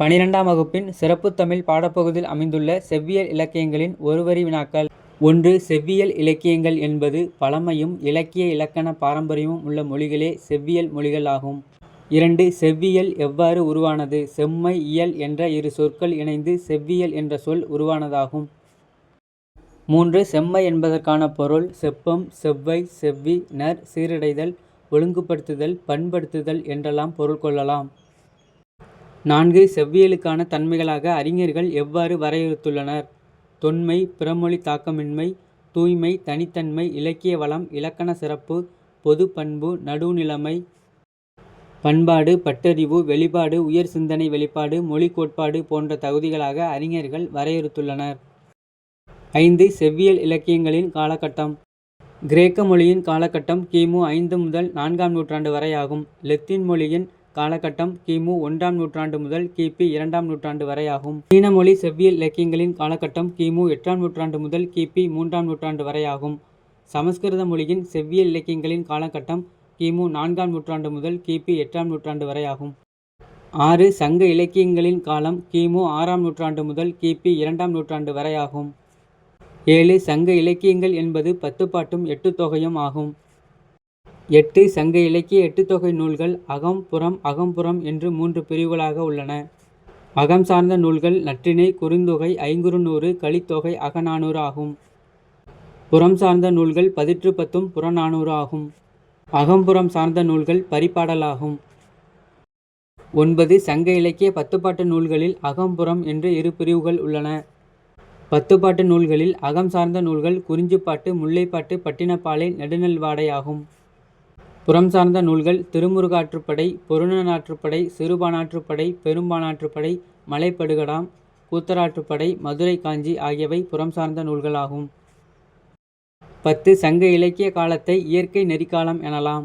பனிரெண்டாம் வகுப்பின் சிறப்பு தமிழ் பாடப்பகுதியில் அமைந்துள்ள செவ்வியல் இலக்கியங்களின் ஒருவரி வினாக்கள் ஒன்று செவ்வியல் இலக்கியங்கள் என்பது பழமையும் இலக்கிய இலக்கண பாரம்பரியமும் உள்ள மொழிகளே செவ்வியல் மொழிகள் ஆகும். இரண்டு செவ்வியல் எவ்வாறு உருவானது செம்மை இயல் என்ற இரு சொற்கள் இணைந்து செவ்வியல் என்ற சொல் உருவானதாகும். மூன்று செம்மை என்பதற்கான பொருள் செப்பம் செவ்வை செவ்வி நர் சீரடைதல் ஒழுங்குபடுத்துதல் பண்படுத்துதல் என்றெல்லாம் பொருள் கொள்ளலாம். நான்கு செவ்வியலுக்கான தன்மைகளாக அறிஞர்கள் எவ்வாறு வரையறுத்துள்ளனர் தொன்மை பிறமொழி தாக்கமின்மை தூய்மை தனித்தன்மை இலக்கிய வளம் இலக்கண சிறப்பு பொது பண்பு நடுநிலைமை பண்பாடு பட்டறிவு வெளிப்பாடு உயர் சிந்தனை வெளிப்பாடு மொழி கோட்பாடு போன்ற தகுதிகளாக அறிஞர்கள் வரையறுத்துள்ளனர். ஐந்து செவ்வியல் இலக்கியங்களின் காலகட்டம் கிரேக்க மொழியின் காலகட்டம் கிமு ஐந்து முதல் நான்காம் நூற்றாண்டு வரையாகும். லெத்தின் மொழியின் காலகட்டம் கிமு ஒன்றாம் நூற்றாண்டு முதல் கிபி இரண்டாம் நூற்றாண்டு வரையாகும். சீன மொழி செவ்வியல் இலக்கியங்களின் காலகட்டம் கிமு எட்டாம் நூற்றாண்டு முதல் கிபி மூன்றாம் நூற்றாண்டு வரையாகும். சமஸ்கிருத மொழியின் செவ்வியல் இலக்கியங்களின் காலகட்டம் கிமு நான்காம் நூற்றாண்டு முதல் கிபி எட்டாம் நூற்றாண்டு வரையாகும். ஆறு சங்க இலக்கியங்களின் காலம் கிமு ஆறாம் நூற்றாண்டு முதல் கிபி இரண்டாம் நூற்றாண்டு வரையாகும். ஏழு சங்க இலக்கியங்கள் என்பது பத்துப்பாட்டும் எட்டுத்தொகையும் ஆகும். எட்டு சங்க இலக்கிய எட்டுத்தொகை நூல்கள் அகம் புறம் அகம்புறம் என்று மூன்று பிரிவுகளாக உள்ளன. அகம் சார்ந்த நூல்கள் நற்றிணை குறுந்தொகை ஐங்குறுநூறு கலித்தொகை அகநானூறு ஆகும். புறம் சார்ந்த நூல்கள் பதிற்றுப்பத்தும் புறநானூறு ஆகும். அகம்புறம் சார்ந்த நூல்கள் பரிபாடலாகும். ஒன்பது சங்க இலக்கிய பத்துப்பாட்டு நூல்களில் அகம்புறம் என்று இரு பிரிவுகள் உள்ளன. பத்துப்பாட்டு நூல்களில் அகம் சார்ந்த நூல்கள் குறிஞ்சிப்பாட்டு முல்லைப்பாட்டு பட்டினப்பாலை நெடுநெல்வாடை ஆகும். புறம் சார்ந்த நூல்கள் திருமுருகாற்றுப்படை பொருநனாற்றுப்படை சிறுபானாற்றுப்படை பெரும்பானாற்றுப்படை மலைப்படுகடாம் கூத்தராற்றுப்படை மதுரை காஞ்சி ஆகியவை புறம் சார்ந்த நூல்களாகும் பத்து சங்க இலக்கிய காலத்தை இயற்கை நெறிக்காலம் எனலாம்.